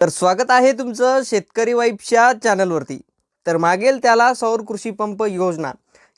तर स्वागत आहे तुमचं शेतकरी वाईफच्या चॅनलवरती. तर मागेल त्याला सौर कृषी पंप योजना.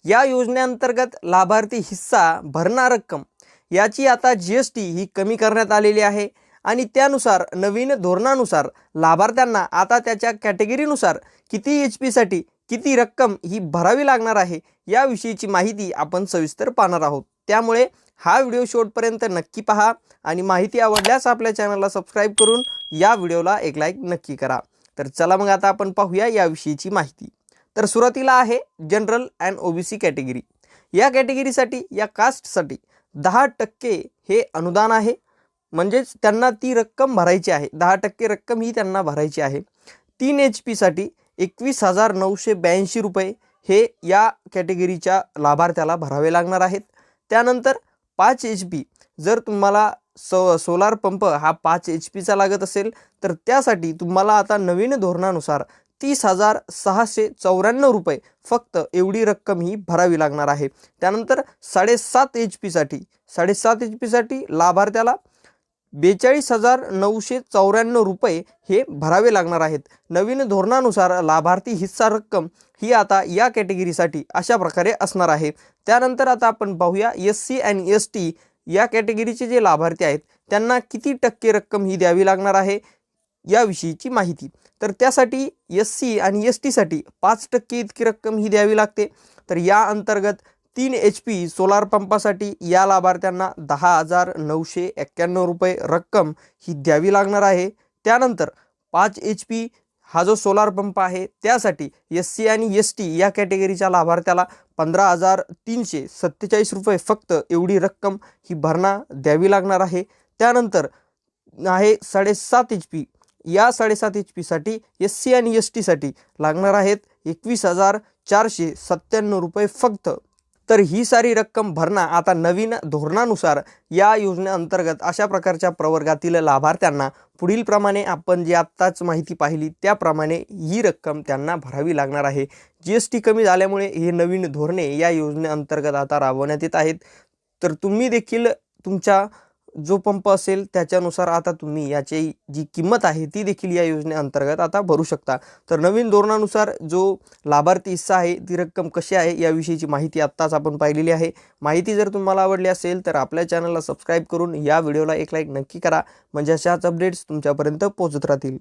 या योजनेअंतर्गत लाभार्थी हिस्सा भरणार रक्कम याची आता जी एस टी ही कमी करण्यात आलेली आहे आणि त्यानुसार नवीन धोरणानुसार लाभार्थ्यांना आता त्याच्या कॅटेगरीनुसार किती एच पीसाठी किती रक्कम ही भरावी लागणार आहे याविषयीची माहिती आपण सविस्तर पाहणार आहोत. त्यामुळे हा व्हिडिओ शेवटपर्यंत नक्की पहा आणि माहिती आवडल्यास आपल्या चॅनलला सबस्क्राईब करून या व्हिडिओला एक लाईक नक्की करा. तर चला मग आता आपण पाहूया याविषयीची माहिती. तर सुरुवातीला आहे जनरल अँड ओबीसी कॅटेगरी. या कॅटेगरीसाठी या कास्टसाठी दहा टक्के हे अनुदान आहे. म्हणजेच त्यांना ती रक्कम भरायची आहे. दहा टक्के रक्कम ही त्यांना भरायची आहे. तीन एच पीसाठी एकवीस हजार नऊशे ब्याऐंशी रुपये हे या कॅटेगरीच्या लाभार्थ्याला भरावे लागणार आहेत. त्यानंतर पाच एच पी जर तुम्हाला सो सोलार पंप हा पाच एच पीचा लागत असेल तर त्यासाठी तुम्हाला आता नवीन धोरणानुसार तीस हजार सहाशे चौऱ्याण्णव रुपये फक्त एवढी रक्कम ही भरावी लागणार आहे. त्यानंतर साडेसात एच पीसाठी साडेसात एच पीसाठी लाभार्थ्याला बेचाळीस हजार नऊशे चौऱ्याण्णव रुपये हे भरावे लागणार आहेत. नवीन धोरणानुसार लाभार्थी हिस्सा रक्कम ही आता या कॅटेगरीसाठी अशा प्रकारे असणार आहे. त्यानंतर आता आपण पाहूया एस सी आणि एस टी या कॅटेगरीचे जे लाभार्थी आहेत त्यांना किती टक्के रक्कम ही द्यावी लागणार आहे याविषयीची माहिती. तर त्यासाठी एस सी आणि एस टीसाठी पाच टक्के इतकी रक्कम ही द्यावी लागते. तर या अंतर्गत तीन एच पी सोलार पंपासाठी या लाभार्थ्यांना दहा हजार नऊशे एक्क्याण्णव रुपये रक्कम ही द्यावी लागणार आहे. त्यानंतर पाच एच पी हा जो सोलार पंप आहे त्यासाठी एस सी आणि एस टी या कॅटेगरीच्या लाभार्थ्याला पंधरा हजार तीनशे सत्तेचाळीस रुपये फक्त एवढी रक्कम ही भरणा द्यावी लागणार आहे. त्यानंतर आहे साडेसात एच पी या साडेसात एच पीसाठी एस सी आणि एस टीसाठी लागणार आहेत एकवीस हजार चारशे सत्त्याण्णव रुपये फक्त. तर ही सारी रक्कम भरणा आता नवीन धोरणानुसार या योजनेअंतर्गत अशा प्रकारच्या प्रवर्गातील लाभार्थ्यांना पुढील प्रमाणे आपण जी आत्ताच माहिती पाहिली त्याप्रमाणे ही रक्कम त्यांना भरावी लागणार आहे. जी एस टी कमी झाल्यामुळे हे नवीन धोरणे या योजनेअंतर्गत आता राबवण्यात येत आहेत. तर तुम्ही देखील तुमच्या जो पंप असेल त्याच्यानुसार आता तुम्ही याची जी किंमत आहे ती देखील या योजनेअंतर्गत आता भरू शकता. तर नवीन धोरणानुसार जो लाभार्थी हिस्सा आहे ती रक्कम कशी आहे याविषयीची माहिती आत्ताच आपण पाहिलेली आहे. माहिती जर तुम्हाला आवडली असेल तर आपल्या चॅनलला सबस्क्राईब करून या व्हिडिओला एक लाईक नक्की करा. म्हणजे अशाच अपडेट्स तुमच्यापर्यंत पोहोचत राहतील.